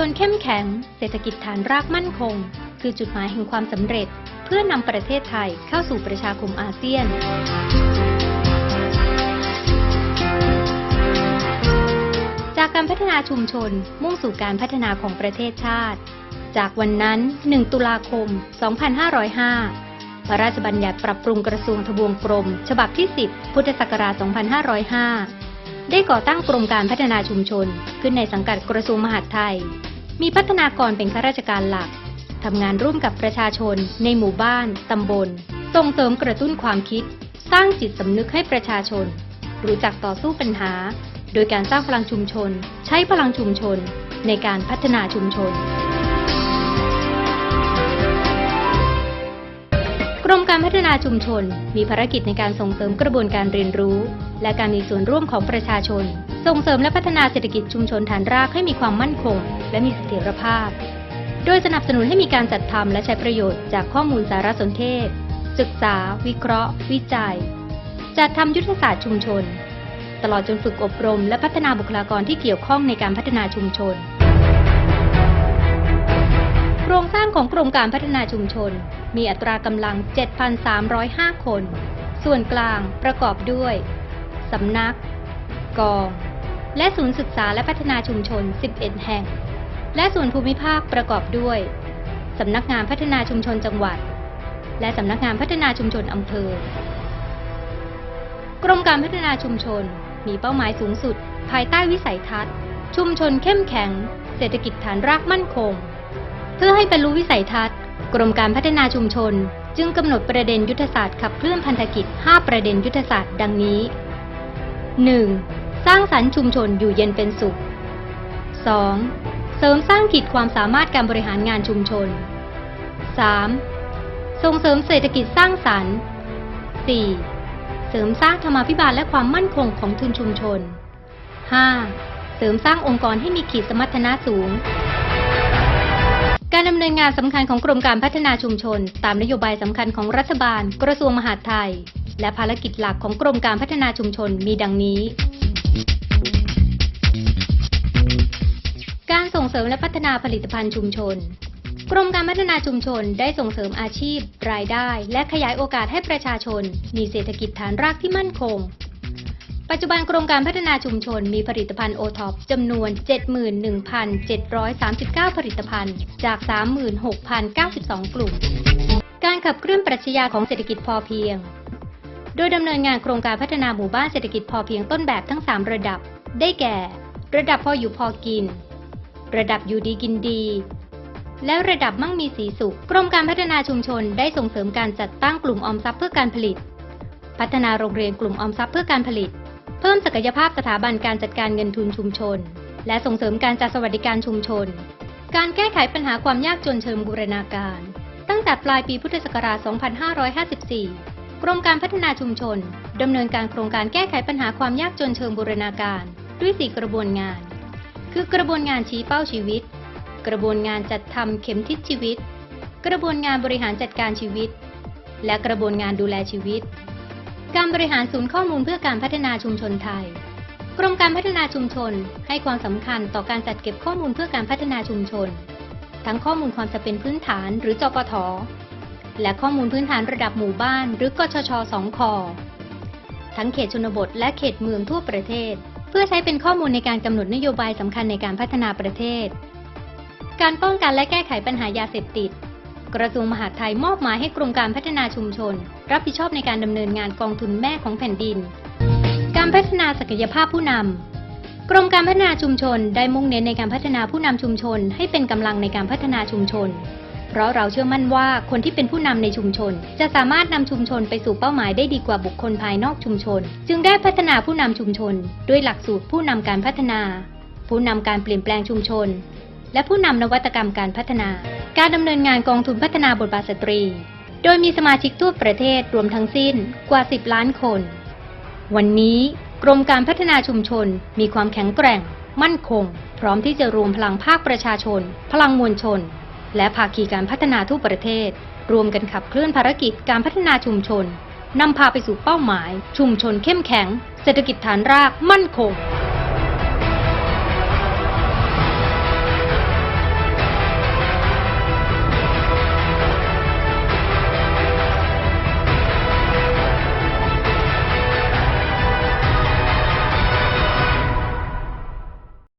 ชนเข้มแข็ง เศรษฐกิจฐานรากมั่นคง คือจุดหมายแห่งความสำเร็จ เพื่อนำประเทศไทยเข้าสู่ประชาคมอาเซียนจากการพัฒนาชุมชนมุ่งสู่การพัฒนาของประเทศชาติ จากวันนั้น 1 ตุลาคม 2505 พระราชบัญญัติปรับปรุงกระทรวงทบวงกรม ฉบับที่ 10 พุทธศักราช 2505 ได้ก่อตั้งกรมการพัฒนาชุมชน ขึ้นในสังกัดกระทรวงมหาดไทย มีพัฒนากรเป็นข้าราชการหลัก ทำงานร่วมกับประชาชน ในหมู่บ้าน ตำบล ส่งเสริมกระตุ้นความคิด สร้างจิตสำนึกให้ประชาชน รู้จักต่อสู้ปัญหา โดยการสร้างพลังชุมชน ใช้พลังชุมชน ในการพัฒนาชุมชน กรมการพัฒนาชุมชน มีภารกิจในการส่งเสริมกระบวนการเรียนรู้ และการมีส่วนร่วมของประชาชน ส่งเสริมและพัฒนาเศรษฐกิจชุมชนฐานรากให้มีความมั่นคง และมีเสถียรภาพ โดยสนับสนุนให้มีการจัดทำและใช้ประโยชน์จากข้อมูลสารสนเทศ ศึกษา วิเคราะห์ วิจัย จัดทำยุทธศาสตร์ชุมชน ตลอดจนฝึกอบรม และพัฒนาบุคลากรที่เกี่ยวข้องในการพัฒนาชุมชน โครงสร้างของกรมการพัฒนาชุมชน มีอัตรากำลัง 7,305 คน ส่วนกลางประกอบด้วยสำนัก กอง และศูนย์ศึกษาและพัฒนาชุมชน 11 แห่ง และส่วนภูมิภาคประกอบด้วย สำนักงานพัฒนาชุมชนจังหวัด และสำนักงานพัฒนาชุมชนอำเภอ กรมการพัฒนาชุมชนมีเป้าหมายสูงสุด ภายใต้วิสัยทัศน์ ชุมชนเข้มแข็ง เศรษฐกิจฐานรากมั่นคง เพื่อให้บรรลุวิสัยทัศน์ กรมการพัฒนาชุมชน จึงกำหนดประเด็นยุทธศาสตร์ขับเคลื่อนพันธกิจ 5 ประเด็นยุทธศาสตร์ ดังนี้ 1. สร้างสรรค์ชุมชนอยู่เย็นเป็นสุข 2. เสริมสร้างขีดความสามารถการบริหารงานชุมชน 3. ส่งเสริมเศรษฐกิจสร้างสรรค์ 4. เสริมสร้างธรรมาภิบาลและความมั่นคงของทุนชุมชน 5. เสริมสร้างองค์กรให้มีขีดสมรรถนะสูง การดำเนินงานสำคัญของกรมการพัฒนาชุมชน ตามนโยบายสำคัญของรัฐบาล กระทรวงมหาดไทย และภารกิจหลักของกรมการพัฒนาชุมชนมีดังนี้ งเสริมและพัฒนาผลิตภัณฑ์ชุมชน กรมการพัฒนาชุมชนได้ส่งเสริมอาชีพ รายได้ และขยายโอกาสให้ประชาชน มีเศรษฐกิจฐานรากที่มั่นคง ปัจจุบันกรมการพัฒนาชุมชนมีผลิตภัณฑ์โอท็อปจำนวน 71,739 ผลิตภัณฑ์ จาก 36,092 กลุ่ม การขับเคลื่อนปรัชญาของเศรษฐกิจพอเพียง โดยดำเนินงานโครงการพัฒนาหมู่บ้านเศรษฐกิจพอเพียงต้นแบบทั้ง 3 ระดับ ได้แก่ ระดับพออยู่พอกิน ระดับอยู่ดีกินดี และระดับมั่งมีสีสุข กรมการพัฒนาชุมชนได้ส่งเสริมการจัดตั้งกลุ่มออมทรัพย์เพื่อการผลิต พัฒนาโรงเรียนกลุ่มออมทรัพย์เพื่อการผลิต เพิ่มศักยภาพสถาบันการจัดการเงินทุนชุมชน และส่งเสริมการจัดสวัสดิการชุมชน การแก้ไขปัญหาความยากจนเชิงบูรณาการ ตั้งแต่ปลายปีพุทธศักราช 2554กรมการพัฒนาชุมชน ดำเนินการโครงการแก้ไขปัญหาความยากจนเชิงบูรณาการ ด้วย 4 กระบวนงาน คือกระบวนงานชี้เป้าชีวิต กระบวนงานจัดทำเข็มทิศชีวิต กระบวนงานบริหารจัดการชีวิต และกระบวนงานดูแลชีวิต การบริหารศูนย์ข้อมูลเพื่อการพัฒนาชุมชนไทย กรมการพัฒนาชุมชนให้ความสำคัญต่อการจัดเก็บข้อมูลเพื่อการพัฒนาชุมชน ทั้งข้อมูลความจำเป็นพื้นฐานหรือจปทและข้อมูลพื้นฐานระดับหมู่บ้าน หรือกชช2คอทั้งเขตชนบทและเขตเมืองทั่วประเทศ เพื่อใช้เป็นข้อมูลในการกำหนดนโยบายสำคัญในการพัฒนาประเทศ การป้องกันและแก้ไขปัญหายาเสพติด กระทรวงมหาดไทยมอบหมายให้กรมการพัฒนาชุมชน รับผิดชอบในการดำเนินงานกองทุนแม่ของแผ่นดิน การพัฒนาศักยภาพผู้นำ กรมการพัฒนาชุมชนได้มุ่งเน้นในการพัฒนาผู้นำชุมชน ให้เป็นกำลังในการพัฒนาชุมชน เพราะเราเชื่อมั่นว่าคนที่เป็นผู้นำในชุมชน จะสามารถนำชุมชนไปสู่เป้าหมายได้ดีกว่าบุคคลภายนอกชุมชน จึงได้พัฒนาผู้นำชุมชน ด้วยหลักสูตรผู้นำการพัฒนา ผู้นำการเปลี่ยนแปลงชุมชน และผู้นำนวัตกรรมการพัฒนา การดำเนินงานกองทุนพัฒนาบทบาทสตรี โดยมีสมาชิกทั่วประเทศรวมทั้งสิ้นกว่า 10 ล้านคน วันนี้กรมการพัฒนาชุมชนมีความแข็งแกร่ง มั่นคง พร้อมที่จะรวมพลังภาคประชาชน พลังมวลชน และภาคีการพัฒนาทั่วประเทศ รวมกันขับเคลื่อนภารกิจการพัฒนาชุมชนนำพาไปสู่เป้าหมาย ชุมชนเข้มแข็ง เศรษฐกิจฐานรากมั่นคง